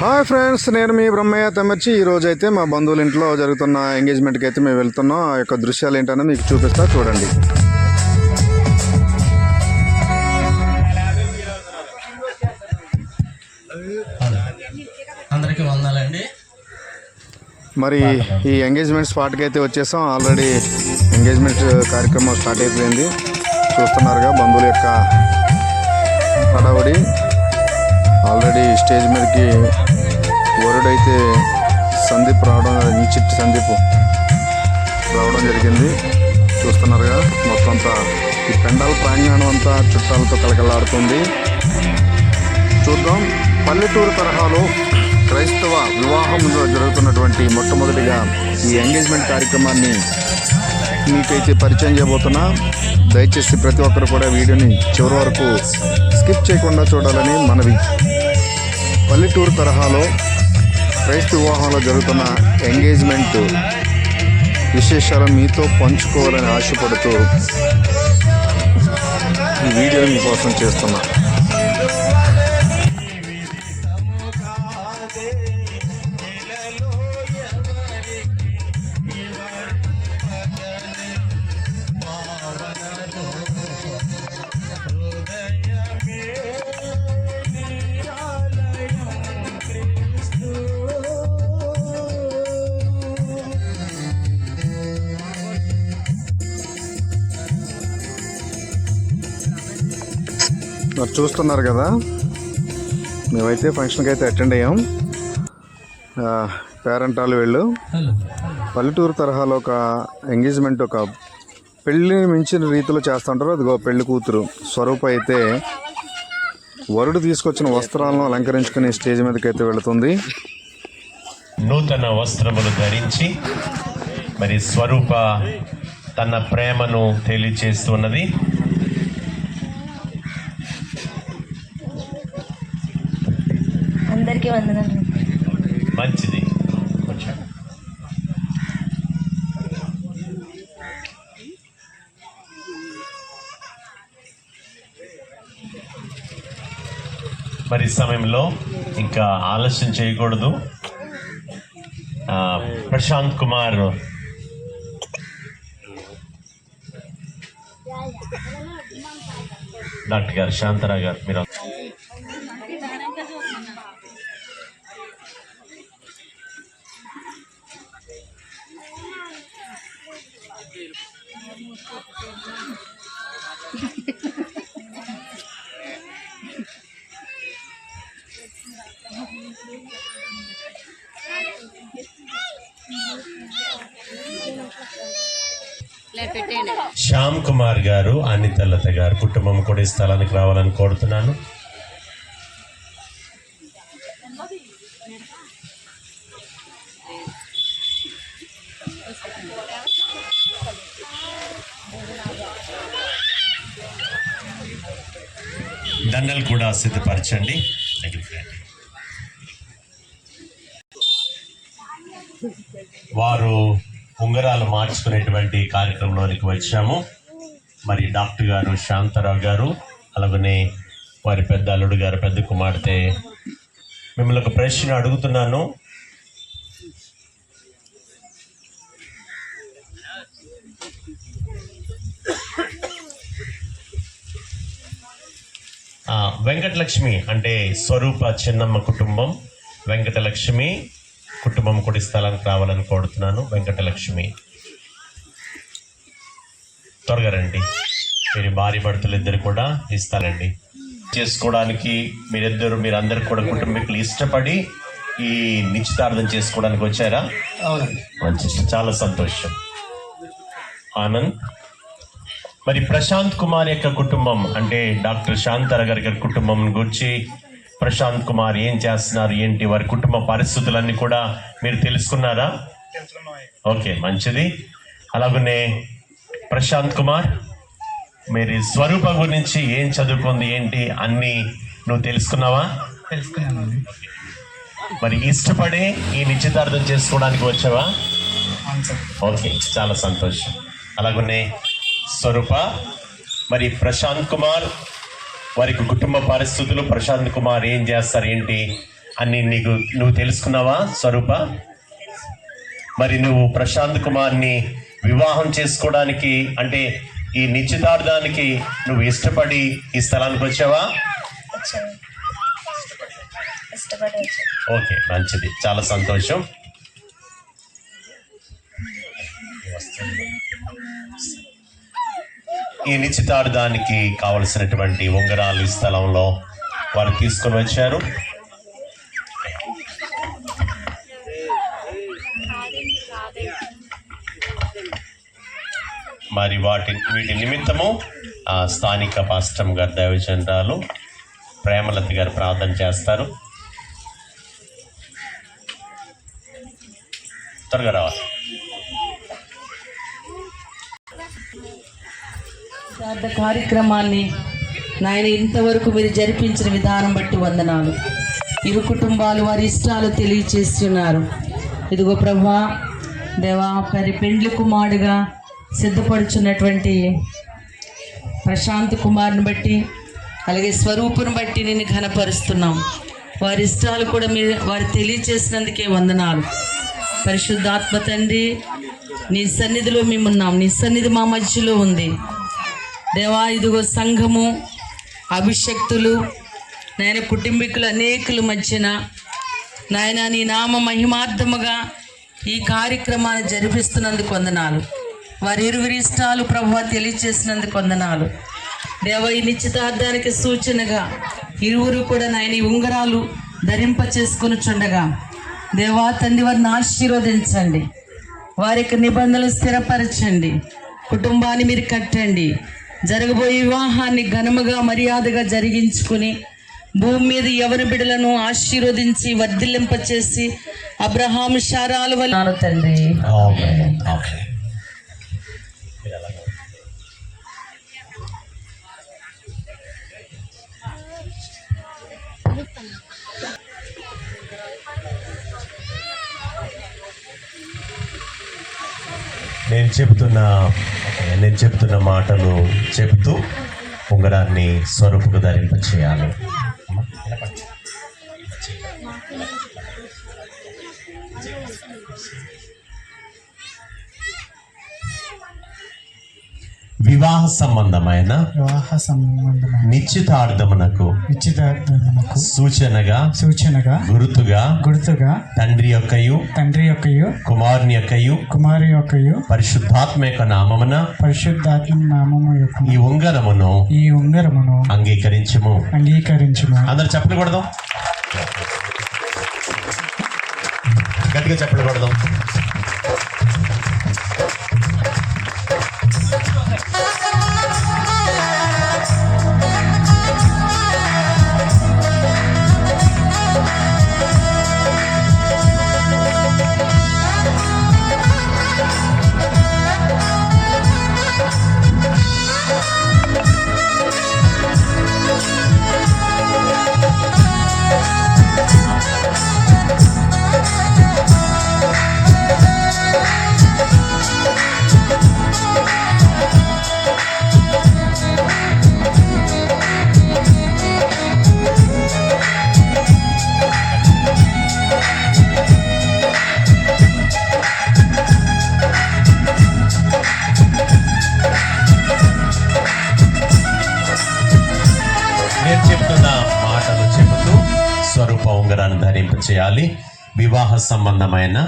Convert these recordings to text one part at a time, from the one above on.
Hi friends నేను మీ బ్రహ్మయ్య తమర్చి. ఈ రోజు అయితే మా బంధువుల ఇంట్లో జరుగుతున్న ఎంగేజ్మెంట్కి అయితే మేము వెళ్తున్నాం. ఆ యొక్క దృశ్యాలు ఏంటనే మీకు చూపిస్తా చూడండి. అందరికీ వందాలండి. మరి ఈ ఎంగేజ్మెంట్ స్పాట్కి అయితే వచ్చేసాం. ఆల్రెడీ ఎంగేజ్మెంట్ కార్యక్రమం స్టార్ట్ అయిపోయింది. చూస్తున్నారుగా బంధువుల యొక్క హడావుడి. ఆల్రెడీ స్టేజ్ మీదకి అయితే సందీప్ రావడం చిట్టి సందీప్ రావడం జరిగింది. చూస్తున్నారుగా మొత్తం అంతా ఈ పెండాల ప్రాంగణం అంతా చుట్టాలతో కలకలాడుతుంది. చూద్దాం పల్లెటూరు తరహాలో క్రైస్తవ వివాహంలో జరుగుతున్నటువంటి మొట్టమొదటిగా ఈ ఎంగేజ్మెంట్ కార్యక్రమాన్ని మీకైతే పరిచయం చేయబోతున్నా. దయచేసి ప్రతి ఒక్కరు కూడా వీడియోని చివరి వరకు స్కిప్ చేయకుండా చూడాలని మనవి. పల్లెటూరు తరహాలో క్రైస్తవ వివాహంలో జరుగుతున్న ఎంగేజ్మెంట్ విశేషాలు మీతో పంచుకోవాలని ఆశపడుతూ ఈ వీడియో మీకోసం చేస్తున్నా. మరి చూస్తున్నారు కదా. మేమైతే ఫంక్షన్కి అయితే అటెండ్ అయ్యాం. పేరెంట్ వాళ్ళు. వీళ్ళు పల్లెటూరు తరహాలో ఒక ఎంగేజ్మెంట్ ఒక పెళ్ళిని మించిన రీతిలో చేస్తుంటారు. అదిగో పెళ్ళి కూతురు స్వరూప అయితే వరుడు తీసుకొచ్చిన వస్త్రాలను అలంకరించుకుని స్టేజ్ మీదకి అయితే వెళుతుంది. నూతన వస్త్రములు ధరించి మరి స్వరూప తన ప్రేమను తెలియచేస్తున్నది సమయంలో ఇంకా ఆలస్యం చేయకూడదు. ఆ, ప్రశాంత్ కుమార్. డాక్టర్ గారు శాంతరావు గారు మీరు శ్యామ్ కుమార్ గారు అనిత గారు కుటుంబం కూడా ఈ స్థలానికి రావాలని కోరుతున్నాను. దండలు కూడా సిద్ధపరచండి. వారు ఉంగరాలు మార్చుకునేటువంటి కార్యక్రమంలోనికి వచ్చాము. మరి డాక్టర్ గారు శాంతారావు గారు అలాగనే వారి పెద్ద అల్లుడు గారు పెద్ద కుమార్తె మిమ్మల్ని ఒక ప్రశ్న అడుగుతున్నాను. వెంకటలక్ష్మి అంటే స్వరూప చిన్నమ్మ కుటుంబం వెంకటలక్ష్మి కుటుంబం కూడా స్థలానికి రావాలని కోరుతున్నాను. వెంకటలక్ష్మి. త్వరగా రండి. మీరు భార్య భర్తలు ఇద్దరు కూడా ఇస్తారండి చేసుకోవడానికి మీరిద్దరు మీరందరు కూడా కుటుంబీకులు ఇష్టపడి ఈ నిశ్చితార్థం చేసుకోవడానికి వచ్చారా? మంచి చాలా సంతోషం. ఆనంద్. మరి ప్రశాంత్ కుమార్ యొక్క కుటుంబం అంటే డాక్టర్ శాంతార గారి కుటుంబం గురించి ప్రశాంత్ కుమార్ ఏం చేస్తున్నారు? ఏంటి వారి కుటుంబ పరిస్థితులన్నీ కూడా మీరు తెలుసుకున్నారా? ఓకే మంచిది. అలాగనే ప్రశాంత్ కుమార్ మీరు స్వరూప గురించి ఏం చదువుకుంది ఏంటి అన్ని నువ్వు తెలుసుకున్నావా? మరి ఇష్టపడే ఈ నిశ్చితార్థం చేసుకోవడానికి వచ్చావా? ఓకే చాలా సంతోషం. అలాగనే స్వరూప మరి ప్రశాంత్ కుమార్ వారికి కుటుంబ పరిస్థితులు ప్రశాంత్ కుమార్ ఏం చేస్తారు ఏంటి అని నీకు నువ్వు తెలుసుకున్నావా స్వరూప? మరి నువ్వు ప్రశాంత్ కుమార్ని వివాహం చేసుకోవడానికి అంటే ఈ నిశ్చితార్థానికి నువ్వు ఇష్టపడి ఈ స్థలానికి వచ్చావా? ఓకే మంచిది. చాలా సంతోషం. ఈ నిశ్చితార్థానికి కావలసినటువంటి ఉంగరాలు ఈ స్థలంలో వారు తీసుకొని వచ్చారు. మరి వాటి వీటి నిమిత్తము ఆ స్థానిక పాస్టమ్ గారు దైవచంద్రాలు ప్రేమలత గారు ప్రార్థన చేస్తారు. త్వరగా రావాలి. శ్రాద్ధ కార్యక్రమాన్ని నాయన ఇంతవరకు మీరు జరిపించిన విధానం బట్టి వందనాలు. ఇరు కుటుంబాలు వారి ఇష్టాలు తెలియచేస్తున్నారు. ఇదిగో ప్రభా దేవా మరి పెండ్లి కుమారుడుగా సిద్ధపడుచున్నటువంటి ప్రశాంత్ కుమార్ని బట్టి అలాగే స్వరూపుని బట్టి నేను ఘనపరుస్తున్నాం. వారి ఇష్టాలు కూడా మీరు వారు తెలియచేసినందుకే వందనాలు. పరిశుద్ధాత్మ తండ్రి నీ సన్నిధిలో మేమున్నాం. నీ సన్నిధి మా మధ్యలో ఉంది. దేవా ఇదిగో సంఘము అభిషక్తులు నాయన కుటుంబీకులు అనేకుల మధ్యన నాయన నీ నామ మహిమార్థముగా ఈ కార్యక్రమాన్ని జరిపిస్తున్నందుకు వందనాలు. వారి ఇరువురి ఇష్టాలు ప్రభు తెలియచేసినందుకు వందనాలు. దేవ ఈ నిశ్చితార్థానికి సూచనగా ఇరువురు కూడా నాయన ఈ ఉంగరాలు ధరింప చేసుకుని చుండగా దేవా తండ్రి వారిని ఆశీర్వదించండి. వారి యొక్క నిబంధనలు స్థిరపరచండి. కుటుంబాన్ని మీరు కట్టండి. జరగబోయే వివాహాన్ని ఘనముగా మర్యాదగా జరిగించుకుని భూమి మీద ఎవరి బిడలను ఆశీర్వదించి వర్ధిల్లింపచేసి అబ్రహాం శారాల వల్ల తండ్రి. నేను చెబుతున్న నేను చెప్తున్న మాటలు చెబుతూ ఉంగరాన్ని స్వరూపుకు ధరింప చేయాలి వివాహ సంబంధమైన వివాహ సంబంధమైన నిశ్చితార్థమునకు నిశ్చితార్థమునకు సూచనగా సూచనగా గురుతుగా గుర్తుగా తండ్రి యొక్కయు తండ్రి యొక్కయు కుమారుని యొక్కయు కుమారి యొక్కయు పరిశుద్ధాత్మ యొక్క నామమున పరిశుద్ధాత్మ నామము యొక్క ఈ ఉంగరమును ఈ ఉంగరమును అంగీకరించము. అంగీకరించుము. అందరు చప్పలు కొడదాం. గట్టిగా చప్పలు చేయాలి. వివాహ సంబంధమైన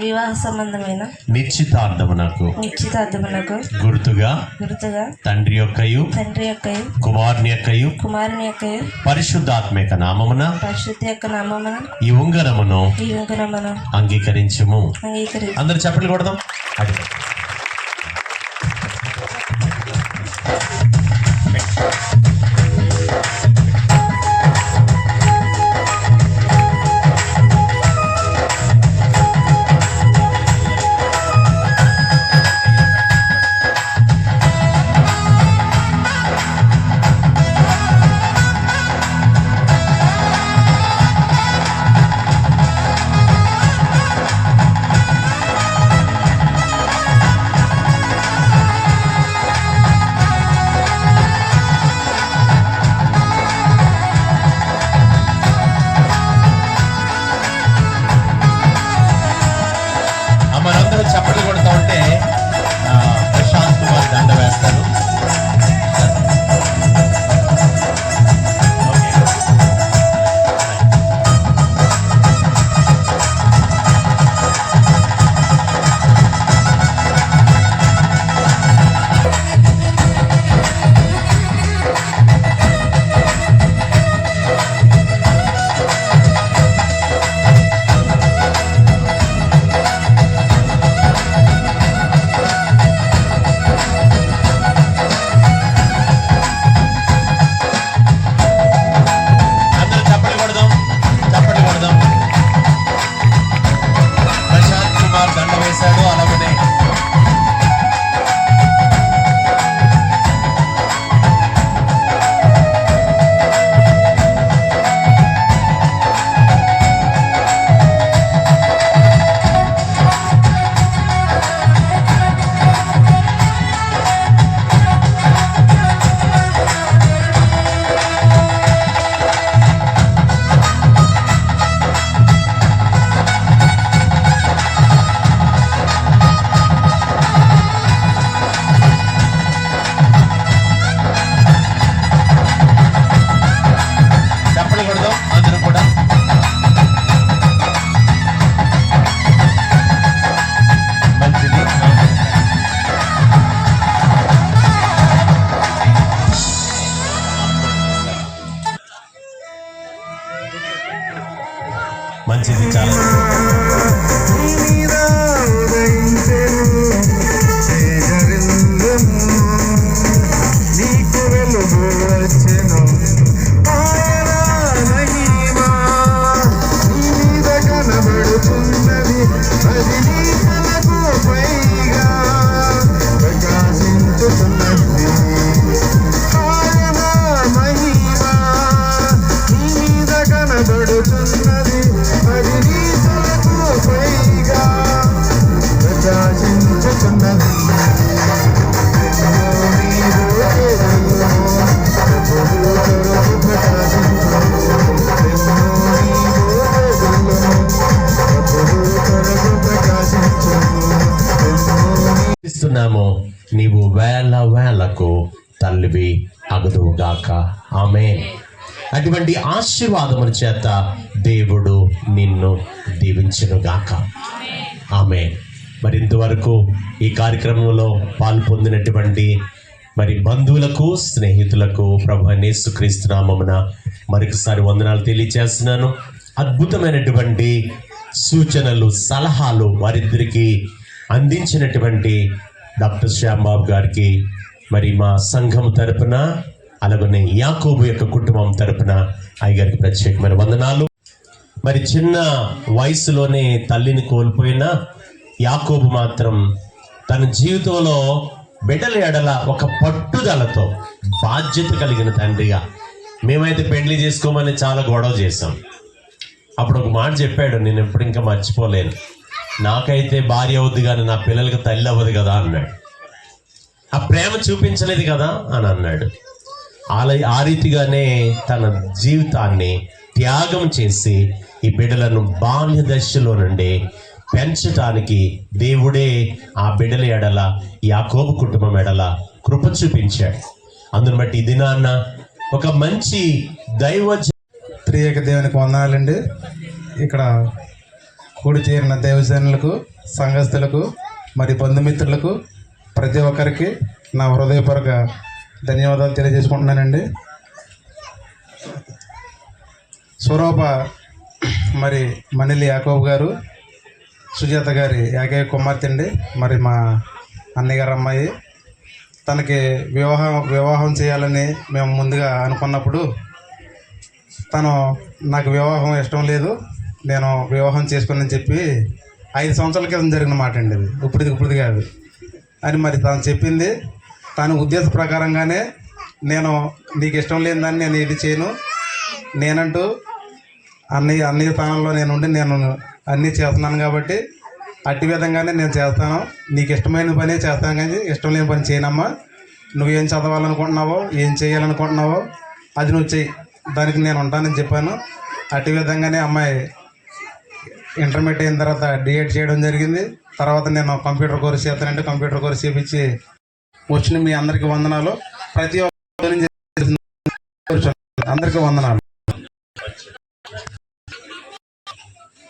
వివాహ సంబంధమైన నిశ్చితార్థమునకు. నిశ్చితార్థమునకు గుర్తుగా గుర్తుగా తండ్రి యొక్క తండ్రి యొక్క కుమారుని యొక్కయు కుమారుని యొక్క పరిశుద్ధాత్మ యొక్క నామమున పరిశుద్ధ యొక్క నామమున ఈ ఉంగరమును ఈ ఉంగరమును అంగీకరించము. అంగీకరించు అందరు చెప్పలు కొడదాం. అది కనబడుతున్నది గాక. ఆమె అటువంటి ఆశీర్వాదముల చేత దేవుడు నిన్ను దీవించునుగాక ఆమె మరి ఇంతవరకు ఈ కార్యక్రమంలో పాల్పొందినటువంటి మరి బంధువులకు స్నేహితులకు ప్రభు నేసుక్రీస్తు నామమున మరొకసారి వందనాలు తెలియజేస్తున్నాను అద్భుతమైనటువంటి సూచనలు సలహాలు వారిద్దరికి అందించినటువంటి డాక్టర్ శ్యాంబాబు గారికి మరి మా సంఘం తరపున అలాగనే యాకోబు యొక్క కుటుంబం తరపున అయ్యగారికి ప్రత్యేకమైన వందనాలు. మరి చిన్న వయసులోనే తల్లిని కోల్పోయిన యాకోబు మాత్రం తన జీవితంలో బిడ్డల ఎడల ఒక పట్టుదలతో బాధ్యత కలిగిన తండ్రిగా మేమైతే పెళ్ళి చేసుకోమని చాలా గొడవ చేశాం. అప్పుడు ఒక మాట చెప్పాడు నేను ఎప్పుడు ఇంకా మర్చిపోలేను. నాకైతే భార్య అవద్దు కానీ నా పిల్లలకి తల్లి అవ్వదు కదా అన్నాడు. ఆ ప్రేమ చూపించలేదు కదా అని అన్నాడు. అలా ఆ రీతిగానే తన జీవితాన్ని త్యాగం చేసి ఈ బిడ్డలను బాల్య దశలో నుండి పెంచటానికి దేవుడే ఆ బిడ్డల ఎడల యాకోబు కుటుంబం ఎడల కృప చూపించాడు. అందును బట్టి ఈ దినాన్న ఒక మంచి దైవ త్రియేక దేవునికి వందనాలండి ఇక్కడ కూడి చేరిన దైవజనులకు సంఘస్థులకు మరి బంధుమిత్రులకు ప్రతి ఒక్కరికి నా హృదయపూర్వక ధన్యవాదాలు తెలియజేసుకుంటున్నానండి. స్వరూప మరి మణిలి యాకోబ్ గారు సుజాత గారి ఏకైక కుమార్తె అండి మరి మా అన్నయ్య గారు అమ్మాయి. తనకి వివాహం వివాహం చేయాలని మేము ముందుగా అనుకున్నప్పుడు తను నాకు వివాహం ఇష్టం లేదు నేను వివాహం చేసుకోనని చెప్పి ఐదు సంవత్సరాల క్రితం జరిగిన మాట అండి ఇది ఇప్పుడు ఇప్పుడుది కాదు. అని మరి తను చెప్పింది. తన ఉద్దేశ ప్రకారంగానే నేను నీకు ఇష్టం లేని దాన్ని నేను ఇది చేయను. నేనంటూ అన్ని అన్ని స్థానంలో నేను ఉండి నేను అన్నీ చేస్తున్నాను కాబట్టి అట్టి విధంగానే నేను చేస్తాను. నీకు ఇష్టమైన పని చేస్తాను కానీ ఇష్టం లేని పని చేయనమ్మా. నువ్వేం చదవాలనుకుంటున్నావో ఏం చేయాలనుకుంటున్నావో అది నువ్వు చెయ్యి. దానికి నేను ఉంటానని చెప్పాను. అట్టి విధంగానే అమ్మాయి ఇంటర్మీడియట్ అయిన తర్వాత డిఎడ్ చేయడం జరిగింది. తర్వాత నేను కంప్యూటర్ కోర్స్ చేస్తానంటే కంప్యూటర్ కోర్స్ చేపించి వచ్చిన మీ అందరికీ వందనాలు. ప్రతి ఒక్క అందరికీ వందనాలు.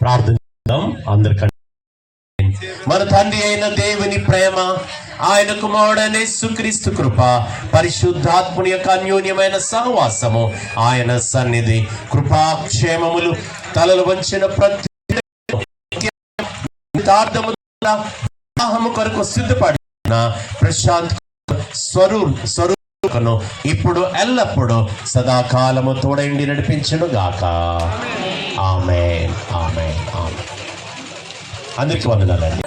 ప్రార్థిద్దాం. అందరికంటే. మన తండ్రి అయిన దేవుని ప్రేమ ఆయన కుమారుడనే సుక్రీస్తు కృప పరిశుద్ధాత్ముని యొక్క అన్యోన్యమైన సహవాసము ఆయన సన్నిధి కృపాక్షేమములు తలలు వంచిన ప్రతి కొరకు సిద్ధపడిన ప్రశాంత్ స్వరూ స్వరూపను ఇప్పుడు ఎల్లప్పుడూ సదాకాలము తోడైండి నడిపించను గాక. ఆమె ఆమె ఆమె అందరికి వందనాలండి.